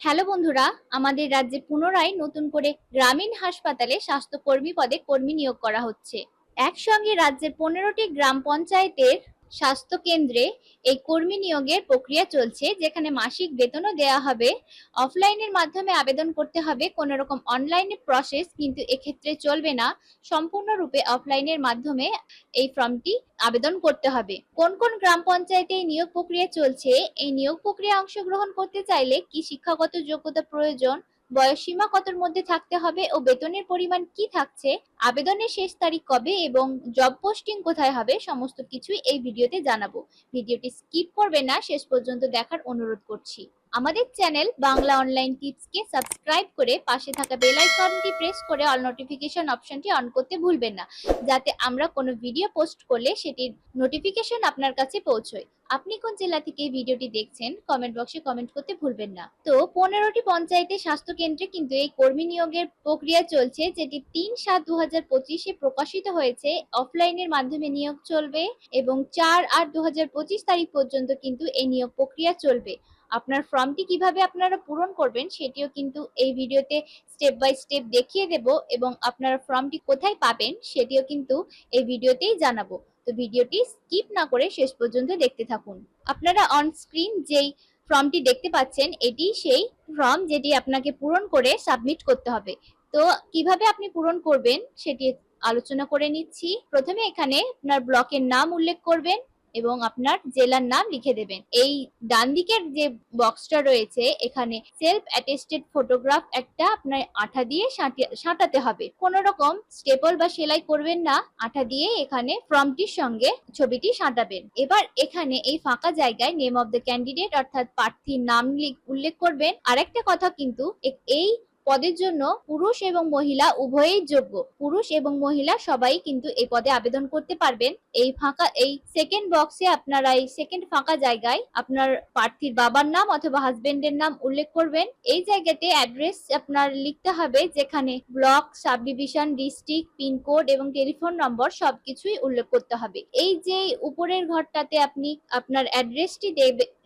Hello বন্ধুরা, আমাদের রাজ্যে পুনরায় নতুন করে গ্রামীণ হাসপাতালে স্বাস্থ্যকর্মী পদে কর্মী নিয়োগ করা হচ্ছে। একসঙ্গে রাজ্যের পনেরোটি গ্রাম পঞ্চায়েতের স্বাস্থ্য কেন্দ্রে এই কর্মী নিয়োগের প্রক্রিয়া চলছে, যেখানে মাসিক বেতনও দেওয়া হবে। অফলাইনের মাধ্যমে আবেদন করতে হবে। কোনো রকম অনলাইনে প্রসেস কিন্তু এক্ষেত্রে চলবে না। সম্পূর্ণরূপে অফলাইনের মাধ্যমে এই ফর্মটি আবেদন করতে হবে। কোন কোন গ্রাম পঞ্চায়েতে এই নিয়োগ প্রক্রিয়া চলছে? এই নিয়োগ প্রক্রিয়া অংশগ্রহণ করতে চাইলে কি শিক্ষাগত যোগ্যতা প্রয়োজন? বয়সসীমা কতর মধ্যে থাকতে হবে ও বেতনের পরিমাণ কি থাকছে, আবেদনের শেষ তারিখ কবে এবং জব পোস্টিং কোথায় হবে, সমস্ত কিছুই এই ভিডিওতে জানাব। ভিডিওটি স্কিপ করবে না, শেষ পর্যন্ত দেখার অনুরোধ করছি। আমাদের চ্যানেল বাংলা অনলাইন টিপসকে সাবস্ক্রাইব করে পাশে থাকা বেল আইকনটি প্রেস করে অল নোটিফিকেশন অপশনটি অন করতে ভুলবেন না, যাতে আমরা কোনো ভিডিও পোস্ট করলে সেটির নোটিফিকেশন আপনার কাছে পৌঁছয়। আপনি কোন জেলা থেকে ভিডিওটি দেখছেন কমেন্ট বক্সে কমেন্ট করতে ভুলবেন না। তো পনেরোটি পঞ্চায়েতে স্বাস্থ্য কেন্দ্রে কিন্তু এই কর্মী নিয়োগের প্রক্রিয়া চলছে, যেটি তিন সাত দু হাজার পঁচিশে প্রকাশিত হয়েছে। অফলাইনের মাধ্যমে নিয়োগ চলবে এবং চার আট দু হাজার পঁচিশ তারিখ পর্যন্ত কিন্তু এই নিয়োগ প্রক্রিয়া চলবে। আপনার ফর্মটি কীভাবে আপনারা পূরণ করবেন সেটিও কিন্তু এই ভিডিওতে স্টেপ বাই স্টেপ দেখিয়ে দেব এবং আপনারা ফর্মটি কোথায় পাবেন সেটিও কিন্তু এই ভিডিওতেই জানাব। তো ভিডিওটি স্কিপ না করে শেষ পর্যন্ত দেখতে থাকুন। আপনারা অন স্ক্রিন যেই ফর্মটি দেখতে পাচ্ছেন, এটি সেই ফর্ম যেটি আপনাকে পূরণ করে সাবমিট করতে হবে। তো কীভাবে আপনি পূরণ করবেন সেটি আলোচনা করে নিচ্ছি। প্রথমে এখানে আপনার ব্লকের নাম উল্লেখ করবেন। এবং আপনার জেলার নাম লিখে দেবেন। এই ডান দিকের যে বক্সটা রয়েছে, এখানে সেলফ অ্যাটেস্টেড ফটোগ্রাফ একটা আপনার আঠা দিয়ে সাঁটি- সাঁটাতে হবে। কোন রকম স্টেপল বা সেলাই করবেন না, আঠা দিয়ে এখানে ফর্মটির সঙ্গে ছবিটি সাঁটাবেন। এবার এখানে এই ফাঁকা জায়গায় নেম অফ দ্য ক্যান্ডিডেট অর্থাৎ প্রার্থীর নাম উল্লেখ করবেন। আরেকটা কথা কিন্তু এই পদের জন্য পুরুষ এবং মহিলা উভয়ই যোগ্য। পুরুষ এবং মহিলা সবাই কিন্তু এই পদে আবেদন করতে পারবেন। এই ফাঁকা, এই সেকেন্ড বক্সে আপনারা এই সেকেন্ড ফাঁকা জায়গায় আপনার প্রার্থীর বাবার নাম অথবা হাজবেন্ডের নাম উল্লেখ করবেন। এই জায়গাতে অ্যাড্রেস আপনার লিখতে হবে, যেখানে block sub division district pincode এবং টেলিফোন নম্বর সবকিছুই উল্লেখ করতে হবে। এই যে উপরের ঘরটাতে আপনি আপনার অ্যাড্রেসটি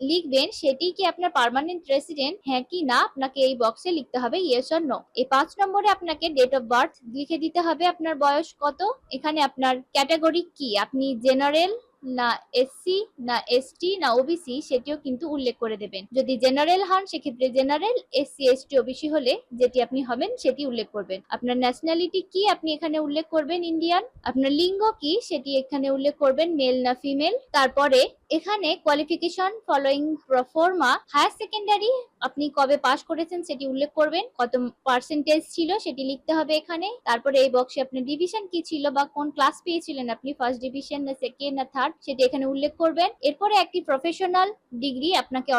লিখবেন, সেটি কি আপনার পার্মানেন্ট রেসিডেন্ট হ্যাঁ কি না, আপনাকে এই বক্সে লিখতে হবে ইয়েস অর নো এই পাঁচ নম্বরে আপনাকে ডেট অফ বার্থ লিখে দিতে হবে। আপনার বয়স কত? এখানে আপনার ক্যাটাগরি কি? আপনি জেনারেল না এসসি না এসটি না ওবিসি সেটিও কিন্তু উল্লেখ করে দেবেন। যদি জেনারেল হন, সেক্ষেত্রে জেনারেল এসসি এসটি ওবিসি হলে যেটি আপনি হবেন, সেটি উল্লেখ করবেন। আপনার ন্যাশনালিটি কি আপনি এখানে উল্লেখ করবেন? ইন্ডিয়ান আপনার লিঙ্গ কি, সেটি এখানে উল্লেখ করবেন মেল না ফিমেল তারপরে এখানে qualification following proforma higher secondary আপনি কবে পাস করেছেন সেটি উল্লেখ করবেন, কত পার্সেন্টেজ ছিল সেটি লিখতে হবে এখানে, তারপরে এই বক্সে আপনার ডিভিশন কি ছিল বা কোন ক্লাস পেয়েছিলেন আপনি ফার্স্ট ডিভিশন না সেকেন্ড না থার্ড সেটি এখানে উল্লেখ করবেন। এরপরে একটি প্রফেশনাল ডিগ্রি আপনাকে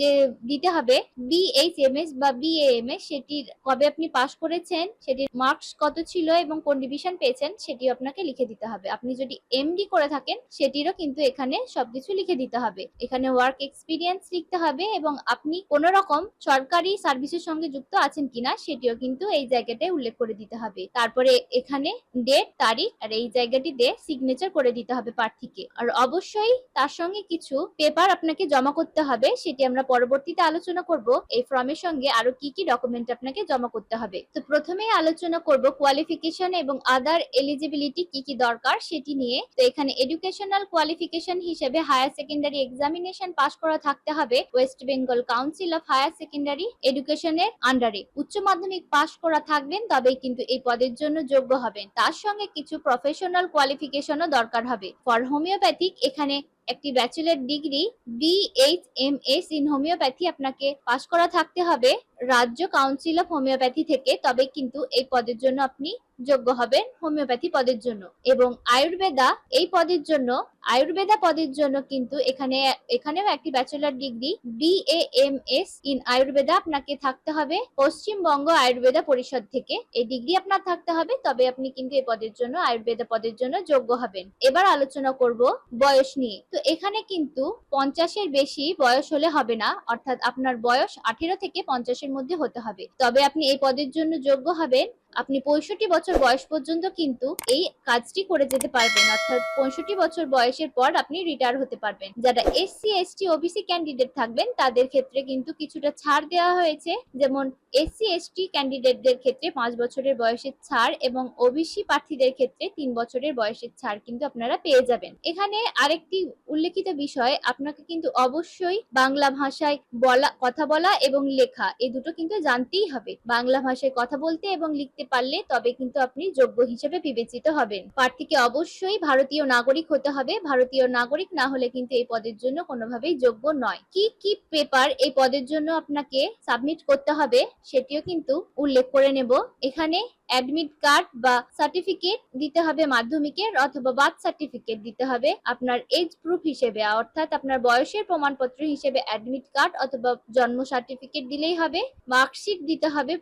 যে দিতে হবে বিএইচএমএস বা বিএএমএস সেটির কবে আপনি পাস করেছেন, সেটির মার্কস কত ছিল এবং কোন ডিভিশন পেয়েছেন, সেটিও আপনাকে লিখে দিতে হবে। আপনি যদি এমডি করে থাকেন, সেটিরও কিন্তু এখানে সবকিছু লিখে দিতে হবে। এখানে ওয়ার্ক এক্সপিরিয়েন্স লিখতে হবে এবং আপনি কোন রকম সরকারি সার্ভিসের সঙ্গে যুক্ত আছেন কিনা সেটিও কিন্তু এই জায়গাটায় উল্লেখ করে দিতে হবে। তারপরে এখানে ডেট তারিখ আর এই জায়গাটিতে সিগনেচার করে দিতে হবে প্রার্থীকে। আর অবশ্যই তার সঙ্গে কিছু পেপার আপনাকে জমা করতে হবে, সেটি আমরা পরবর্তীতে আলোচনা করব। এই ফর্মের সঙ্গে আরও কি কি ডকুমেন্ট আপনাকে জমা করতে হবে। তো প্রথমেই আলোচনা করব কোয়ালিফিকেশন এবং আদার এলিজিবিলিটি কি কি দরকার সেটি নিয়ে। তো এখানে এডুকেশনাল কোয়ালিফিকেশন হিসেবে হায়ার সেকেন্ডারি এক্সামিনেশন পাশ করা থাকতে হবে। West Bengal council of higher secondary এডুকেশনের আন্ডারে উচ্চ মাধ্যমিক পাশ করা থাকবেন, তবেই কিন্তু এই পদের জন্য যোগ্য হবেন। তার সঙ্গে কিছু প্রফেশনাল কোয়ালিফিকেশনও দরকার হবে। ফর হোমিওপ্যাথিক এখানে একটি bachelor degree BHMS in homeopathy আপনাকে পাশ করা থাকতে হবে। রাজ্য কাউন্সিল অফ হোমিওপ্যাথি থেকে, তবে কিন্তু এই পদের জন্য আপনি যোগ্য হবেন হোমিওপ্যাথি পদের জন্য। এবং আয়ুর্বেদা, এই পদের জন্য, আয়ুর্বেদা পদের জন্য কিন্তু এখানে, এখানেও একটি bachelor degree BAMS in Ayurveda আপনাকে থাকতে হবে। পশ্চিমবঙ্গ আয়ুর্বেদা পরিষদ থেকে এই ডিগ্রি আপনার থাকতে হবে, তবে আপনি কিন্তু এই পদের জন্য, আয়ুর্বেদা পদের জন্য যোগ্য হবেন। এবার আলোচনা করব বয়স নিয়ে। তো এখানে কিন্তু পঞ্চাশের বেশি বয়স হলে হবে না। অর্থাৎ আপনার বয়স আঠেরো থেকে পঞ্চাশের মধ্যে হতে হবে। তবে আপনি এই পদের জন্য যোগ্য হবেন। আপনি পঁয়ষট্টি বছর বয়স পর্যন্ত কিন্তু এই কাজটি করে যেতে পারবেন। অর্থাৎ পঁয়ষট্টি বছর বয়সের পর আপনি রিটায়ার হতে পারবেন। যারা এসসি এসটি ওবিসি ক্যান্ডিডেট থাকবেন, তাদের ক্ষেত্রে কিন্তু কিছুটা ছাড় দেওয়া হয়েছে। যেমন এসসি এসটি ক্যান্ডিডেটদের ক্ষেত্রে পাঁচ বছরের বয়সের ছাড় এবং ওবিসি প্রার্থীদের ক্ষেত্রে তিন বছরের বয়সের ছাড় কিন্তু আপনারা পেয়ে যাবেন। এখানে আরেকটি উল্লেখিত বিষয়, আপনাকে কিন্তু অবশ্যই বাংলা ভাষায় বলা, কথা বলা এবং লেখা এই দুটো কিন্তু জানতেই হবে। বাংলা ভাষায় কথা বলতে এবং লিখতে পারলে তবে কিন্তু আপনি যোগ্য হিসেবে বিবেচিত হবেন। প্রার্থীকে অবশ্যই ভারতীয় নাগরিক হতে হবে। ভারতীয় নাগরিক না হলে কিন্তু এই পদের জন্য কোনোভাবেই যোগ্য নয়। কি কি পেপার এই পদের জন্য আপনাকে সাবমিট করতে হবে সেটিও কিন্তু উল্লেখ করে নেব। এখানে অ্যাডমিট কার্ড বা সার্টিফিকেট দিতে হবে মাধ্যমিকের অথবা বার্থ সার্টিফিকেট দিতে হবে আপনার এজ প্রুফ হিসেবে, অর্থাৎ আপনার বয়সের প্রমাণপত্র হিসেবে অ্যাডমিট কার্ড অথবা জন্ম সার্টিফিকেট দিলেই হবে। মার্কশিট দিতে হবে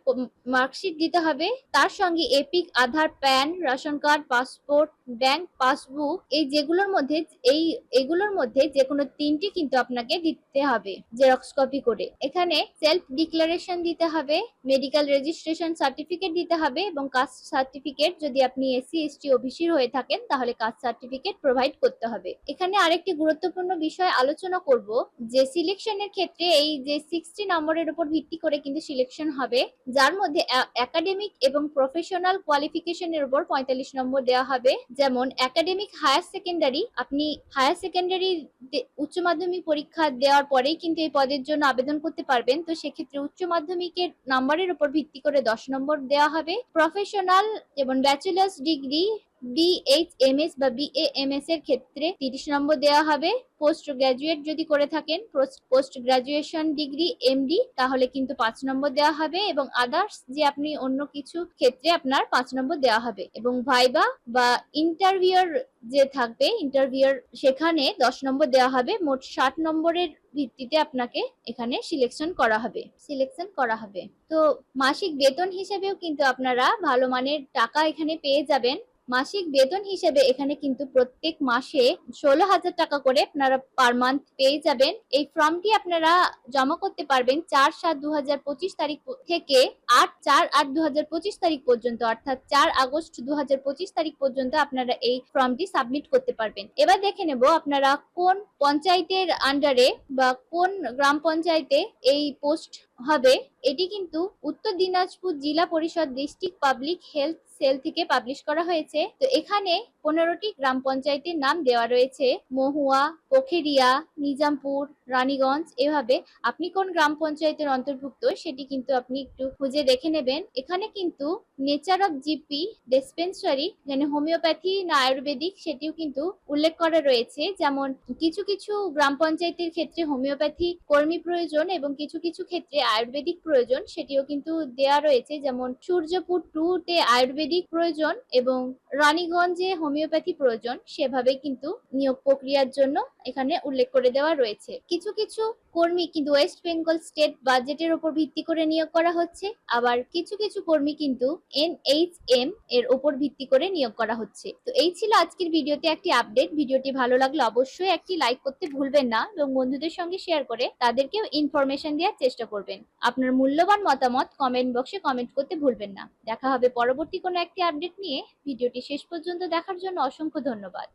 মার্কশিট দিতে হবে। তার সঙ্গে EPIC Aadhaar PAN ration card passport bank passbook, এই যেগুলোর মধ্যে, এই, এগুলোর মধ্যে যে কোনো তিনটি কিন্তু আপনাকে দিতে হবে, জেরক্স কপি করে। এখানে সেলফ ডিক্লারেশন দিতে হবে, মেডিকেল রেজিস্ট্রেশন সার্টিফিকেট দিতে হবে এবং কাস্ট সার্টিফিকেট যদি আপনি এসসি, এসটি, ওবিসির হয়ে থাকেন, তাহলে কাস্ট সার্টিফিকেট প্রোভাইড করতে হবে। এখানে আরেকটি গুরুত্বপূর্ণ বিষয় আলোচনা করব, যে সিলেকশনের ক্ষেত্রে এই যে সিক্সটি নম্বরের উপর ভিত্তি করে কিন্তু সিলেকশন হবে, যার মধ্যে একাডেমিক এবং প্রফেশনাল কোয়ালিফিকেশনের উপর পঁয়তাল্লিশ নম্বর দেওয়া হবে যেমন একাডেমিক হায়ার সেকেন্ডারি আপনি হায়ার সেকেন্ডারি উচ্চ মাধ্যমিক পরীক্ষা দেওয়ার পরেই কিন্তু এই পদের জন্য আবেদন করতে পারবেন। তো সেক্ষেত্রে উচ্চ মাধ্যমিকের নাম্বারের উপর ভিত্তি করে দশ নম্বর দেওয়া হবে। প্রফেশনাল এবং ব্যাচেলার্স ডিগ্রি বিএইচএমএস বা বিএএমএস এর ক্ষেত্রে তিরিশ নম্বর দেওয়া হবে। পোস্ট গ্রাজুয়েট যদি করে থাকেন পোস্ট গ্রাজুয়েশন ডিগ্রি এমডি তাহলে কিন্তু পাঁচ নম্বর দেওয়া হবে এবং আদার্স যে আপনি অন্য কিছু ক্ষেত্রে আপনার পাঁচ নম্বর দেওয়া হবে। এবং ভাইবা বা ইন্টারভিউর যে থাকবে ইন্টারভিউর সেখানে দশ নম্বর দেওয়া হবে। মোট ষাট নম্বরের ভিত্তিতে আপনাকে এখানে সিলেকশন করা হবে। সিলেকশন করা হবে। তো মাসিক বেতন হিসেবেও কিন্তু আপনারা ভালো মানের টাকা এখানে পেয়ে যাবেন। মাসিক বেতন হিসেবে এখানে কিন্তু প্রত্যেক মাসে ষোলো হাজার টাকা করে আপনারা পার মান্থ পেয়ে যাবেন। এই ফর্মটি আপনারা জমা করতে পারবেন চার সাত দু তারিখ থেকে আট চার আট দু তারিখ পর্যন্ত, অর্থাৎ চার আগস্ট দু হাজার পঁচিশ তারিখ পর্যন্ত আপনারা এই ফর্মটি সাবমিট করতে পারবেন। এবার দেখে নেব আপনারা কোন পঞ্চায়েতের আন্ডারে বা কোন গ্রাম পঞ্চায়েতে এই পোস্ট হবে, এটি কিন্তু উত্তর দিনাজপুর জেলা পরিষদ ডিস্ট্রিক্ট পাবলিক হেলথ সেল থেকে পাবলিশ করা হয়েছে। তো এখানে পনেরোটি গ্রাম পঞ্চায়েতের নাম দেওয়া রয়েছে। মহুয়া পোখেরিয়া নিজামপুর, রানীগঞ্জ, এভাবে আপনি কোন গ্রাম পঞ্চায়েতের অন্তর্ভুক্ত সেটি কিন্তু আপনি একটু খুঁজে দেখে নেবেন। এখানে কিন্তু নেচার অফ জিপি ডিসপেন্সারি যেন হোমিওপ্যাথি না আয়ুর্বেদিক সেটিও কিন্তু উল্লেখ করা রয়েছে। যেমন কিছু কিছু গ্রাম পঞ্চায়েতের ক্ষেত্রে হোমিওপ্যাথি কর্মী প্রয়োজন এবং কিছু কিছু ক্ষেত্রে আয়ুর্বেদিক প্রয়োজন, সেটিও কিন্তু দেয়া রয়েছে। যেমন সূর্যপুর টু তে আয়ুর্বেদিক প্রয়োজন এবং রানীগঞ্জে হোমিওপ্যাথি প্রয়োজন, সেভাবে কিন্তু নিয়োগ প্রক্রিয়ার জন্য এখানে উল্লেখ করে দেওয়া রয়েছে। কিছু কিছু কর্মী কিন্তু ওয়েস্ট বেঙ্গল স্টেট বাজেটের উপর ভিত্তি করে নিয়োগ করা হচ্ছে। আবার কিছু কিছু কর্মী কিন্তু এনএইচএম এর উপর ভিত্তি করে নিয়োগ করা হচ্ছে। তো এই ছিল আজকের ভিডিওতে একটি আপডেট। ভিডিওটি ভালো লাগলে অবশ্যই একটি লাইক করতে ভুলবেন না এবং বন্ধুদের সঙ্গে শেয়ার করে তাদেরকেও ইনফরমেশন দেওয়ার চেষ্টা করবেন আপনার মূল্যবান মতামত কমেন্ট বক্সে কমেন্ট করতে ভুলবেন না। দেখা হবে পরবর্তী কোনো একটি আপডেট নিয়ে। ভিডিওটি শেষ পর্যন্ত দেখার জন্য অসংখ্য ধন্যবাদ।